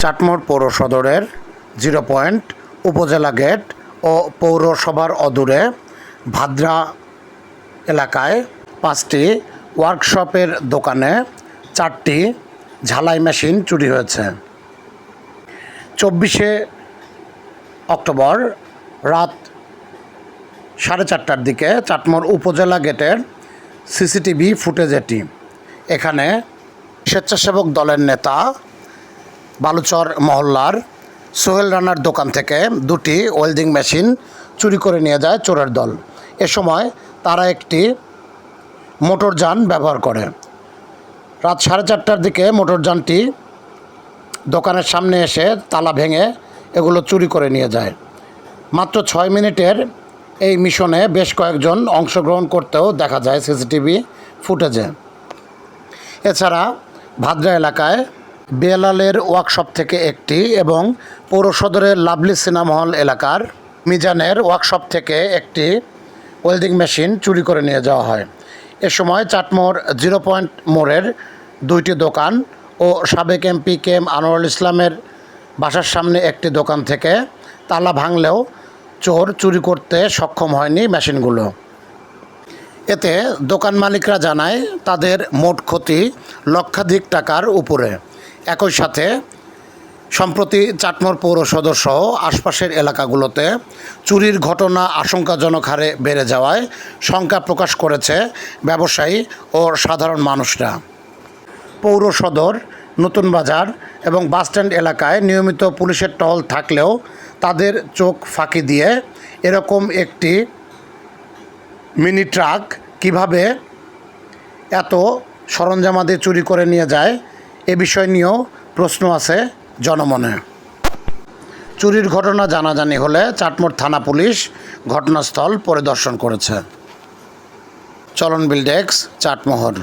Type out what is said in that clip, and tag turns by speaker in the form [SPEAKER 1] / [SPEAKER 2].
[SPEAKER 1] চাটমোড় পৌর সদরের zero point উপজেলা গেট ও পৌরসভার অদূরে ভাদ্রা এলাকায় পাঁচটি ওয়ার্কশপের দোকানে চারটি ঝালাই মেশিন চুরি হয়েছে। চব্বিশে অক্টোবর রাত সাড়ে চারটার দিকে চাটমোড় উপজেলা গেটের সিসিটিভি ফুটেজ এটি এখানে স্বেচ্ছাসেবক দলের নেতা বালুচর মহল্লার সোহেল রানার দোকান থেকে দুটি ওয়েল্ডিং মেশিন চুরি করে নিয়ে যায় চোরের দল। এ সময় তারা একটি মোটরযান ব্যবহার করে। রাত সাড়ে চারটার দিকে মোটরযানটি দোকানের সামনে এসে তালা ভেঙে এগুলো চুরি করে নিয়ে যায়। মাত্র ছয় মিনিটের এই মিশনে বেশ কয়েকজন অংশগ্রহণ করতেও দেখা যায় সিসিটিভি ফুটেজে। এছাড়া ভাদ্রা এলাকায় বেলালের ওয়ার্কশপ থেকে একটি এবং পৌর সদরের লাভলি সিনেমা হল এলাকার মিজানের ওয়ার্কশপ থেকে একটি ওয়েল্ডিং মেশিন চুরি করে নিয়ে যাওয়া হয়। এ সময় চাটমোড় জিরো পয়েন্ট মোড়ের দুইটি দোকান ও সাবেক এমপি কে এম আনোয়ারুল ইসলামের বাসার সামনে একটি দোকান থেকে তালা ভাঙলেও চোর চুরি করতে সক্ষম হয়নি মেশিনগুলো। এতে দোকান মালিকরা জানায়, তাদের মোট ক্ষতি লক্ষাধিক টাকার উপরে। একই সাথে, সম্প্রতি চাটমোর পৌর সদর সহ আশপাশের এলাকাগুলোতে চুরির ঘটনা আশঙ্কাজনক হারে বেড়ে যাওয়ায় শঙ্কা প্রকাশ করেছে ব্যবসায়ী ও সাধারণ মানুষরা। পৌর সদর, নতুন বাজার এবং বাসস্ট্যান্ড এলাকায় নিয়মিত পুলিশের টহল থাকলেও তাদের চোখ ফাঁকি দিয়ে এরকম একটি মিনি ট্রাক কীভাবে এত সরঞ্জামাদি চুরি করে নিয়ে যায় এ বিষয় নিয়েও প্রশ্ন আছে জনমনে। চুরির ঘটনা জানাজানি হলে চাটমোড় থানা পুলিশ ঘটনাস্থল পরিদর্শন করেছে। চলন বিল্ডেক্স চাটমোহর।